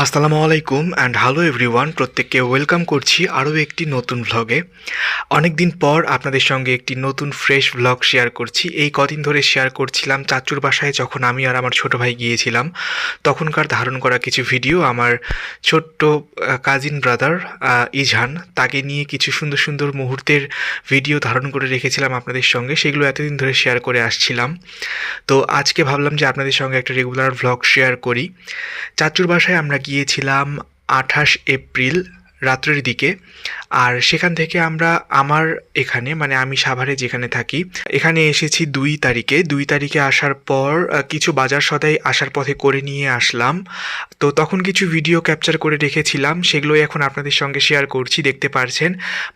আসসালামু আলাইকুম and hello everyone প্রত্যেককে ওয়েলকাম করছি আরও একটি নতুন ভ্লগে অনেক দিন পর আপনাদের সঙ্গে একটি নতুন ফ্রেশ ভ্লগ শেয়ার করছি। এই কদিন ধরে শেয়ার করছিলাম চাচুর বাসায় যখন আমি আর আমার ছোট ভাই গিয়েছিলাম। তখনকার ধারণ করা কিছু ভিডিও আমার ছোট্ট কাজিন ব্রাদার ইজহান তাকে নিয়ে কিছু সুন্দর সুন্দর মুহূর্তের ভিডিও ধারণ করে রেখেছিলাম আপনাদের সঙ্গে। সেগুলো এতদিন ধরে শেয়ার করে আসছিলাম। তো আজকে ভাবলাম যে আপনাদের সঙ্গে একটা রেগুলার ভ্লগ শেয়ার করি। চাচুর বাসায় আমরা গিয়েছিলাম আঠাশ এপ্রিল রাত্রের দিকে। আর সেখান থেকে আমরা আমার এখানে মানে আমি সাভারে যেখানে থাকি, এখানে এসেছি দুই তারিখে। দুই তারিখে আসার পর কিছু বাজার সদাই আসার পথে করে নিয়ে আসলাম। তো তখন কিছু ভিডিও ক্যাপচার করে রেখেছিলাম। সেগুলোই এখন আপনাদের সঙ্গে শেয়ার করছি। দেখতে পারছেন,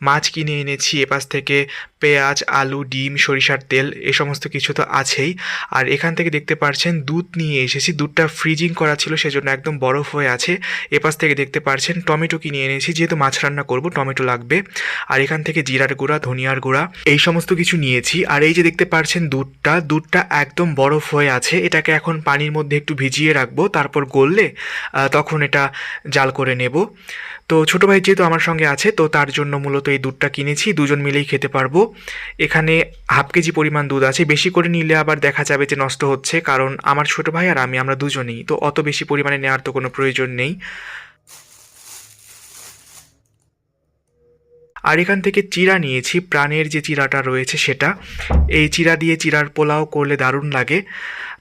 মাছ কিনে এনেছি এপাশ থেকে পেঁয়াজ, আলু, ডিম, সরিষার তেল, এ সমস্ত কিছু তো আছেই। আর এখান থেকে দেখতে পারছেন, দুধ নিয়ে এসেছি। দুধটা ফ্রিজিং করা ছিল, সেজন্য একদম বরফ হয়ে আছে। এপাশ থেকে দেখতে পারছেন, টমেটো কিনে এনেছি, যেহেতু মাছ রান্না করব, টমেটো লাগবে। আর এখান থেকে জিরার গুঁড়া, ধনিয়ার গুঁড়া, এই সমস্ত কিছু নিয়েছি। আর এই যে দেখতে পারছেন দুধটা দুধটা একদম বরফ হয়ে আছে। এটাকে এখন পানির মধ্যে একটু ভিজিয়ে রাখব, তারপর গললে তখন এটা জাল করে নেব। তো ছোটো ভাই যেহেতু আমার সঙ্গে আছে, তো তার জন্য মূলত এই দুধটা কিনেছি। দুজন মিলেই খেতে পারব। এখানে হাফ কেজি পরিমাণ দুধ আছে। বেশি করে নিলে আবার দেখা যাবে যে নষ্ট হচ্ছে, কারণ আমার ছোট ভাই আর আমি, আমরা দুজনেই। তো অত বেশি পরিমাণে নেওয়ার তো কোনো প্রয়োজন নেই। আর এখান থেকে চিরা নিয়েছি। প্রাণের যে চিরাটা রয়েছে সেটা। এই চিরা দিয়ে চিরার পোলাও করলে দারুণ লাগে।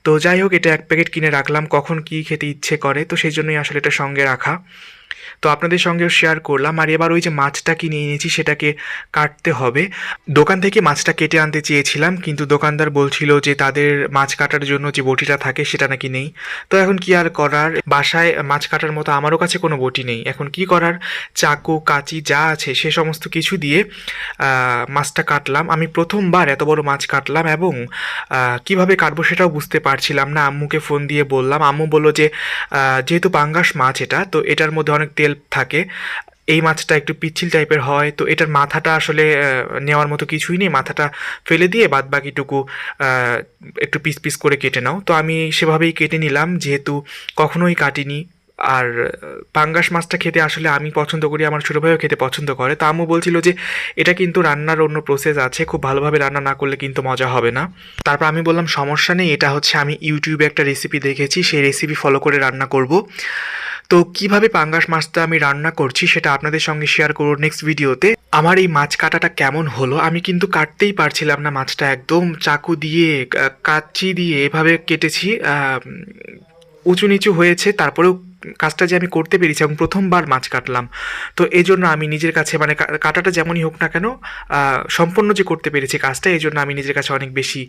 তো যাই হোক, এটা এক প্যাকেট কিনে রাখলাম। কখন কি খেতে ইচ্ছে করে, তো সেই জন্যই আসলে এটা সঙ্গে রাখা। তো আপনাদের সঙ্গেও শেয়ার করলাম। আর এবার ওই যে মাছটা কিনে এনেছি, সেটাকে কাটতে হবে। দোকান থেকে মাছটা কেটে আনতে চেয়েছিলাম, কিন্তু দোকানদার বলছিল যে তাদের মাছ কাটার জন্য যে বটিটা থাকে, সেটা নাকি নেই। তো এখন কি আর করার? বাসায় মাছ কাটার মতো আমারও কাছে কোনো বটি নেই। এখন কি করার? চাকু, কাচি যা আছে, সে সমস্ত কিছু দিয়ে মাছটা কাটলাম। আমি প্রথমবার এত বড় মাছ কাটলাম এবং কীভাবে কাটবো সেটাও বুঝতে পারছিলাম না। আম্মুকে ফোন দিয়ে বললাম। আম্মু বলল যে যেহেতু পাঙ্গাস মাছ এটা, তো এটার মধ্যে অনেক তেল থাকে। এই মাছটা একটু পিচ্ছিল টাইপের হয়, তো এটার মাথাটা আসলে নেওয়ার মতো কিছুই নেই। মাথাটা ফেলে দিয়ে বাদ বাকিটুকু একটু পিস পিস করে কেটে নাও। তো আমি সেভাবেই কেটে নিলাম, যেহেতু কখনোই কাটিনি। আর পাঙ্গাস মাছটা খেতে আসলে আমি পছন্দ করি, আমার ছোটো ভাইও খেতে পছন্দ করে। তা আম্মু বলছিল যে, এটা কিন্তু রান্নার অন্য প্রসেস আছে, খুব ভালোভাবে রান্না না করলে কিন্তু মজা হবে না। তারপর আমি বললাম, সমস্যা নেই, এটা হচ্ছে আমি ইউটিউবে একটা রেসিপি দেখেছি, সেই রেসিপি ফলো করে রান্না করব। তো কীভাবে পাঙ্গাস মাছটা আমি রান্না করছি সেটা আপনাদের সঙ্গে শেয়ার করব নেক্সট ভিডিওতে আমার এই মাছ কাটাটা কেমন হলো আমি কিন্তু কাটতেই পারছিলাম না মাছটা একদম চাকু দিয়ে কাচ্চি দিয়ে এভাবে কেটেছি উঁচু নিচু হয়েছে, তারপরেও কাজটা যে আমি করতে পেরেছি এবং প্রথমবার মাছ কাটলাম। তো এই জন্য আমি নিজের কাছে মানে কাটাটা যেমনই হোক না কেন সম্পূর্ণ যে করতে পেরেছি কাজটা এই জন্য আমি নিজের কাছে অনেক বেশি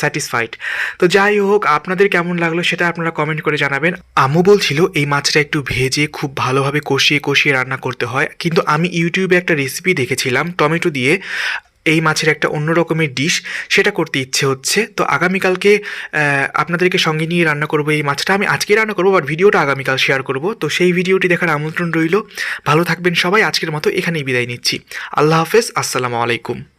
স্যাটিসফাইড তো যাই হোক, আপনাদের কেমন লাগল সেটা আপনারা কমেন্ট করে জানাবেন। আম্মু বলছিল এই মাছটা একটু ভেজে খুব ভালোভাবে কষিয়ে কষিয়ে রান্না করতে হয়। কিন্তু আমি ইউটিউবে একটা রেসিপি দেখেছিলাম, টমেটো দিয়ে। এই মাছের একটা অন্য রকমের ডিশ সেটা করতে ইচ্ছে হচ্ছে। তো আগামীকালকে আপনাদেরকে সঙ্গে নিয়ে রান্না করব এই মাছটা। আমি আজকে রান্না করব বাট ভিডিওটা আগামীকাল শেয়ার করব। তো সেই ভিডিওটি দেখার আমন্ত্রণ রইল। ভালো থাকবেন সবাই। আজকের মতো এখানেই বিদায় নিচ্ছি। আল্লাহ হাফেজ। আসসালামু আলাইকুম।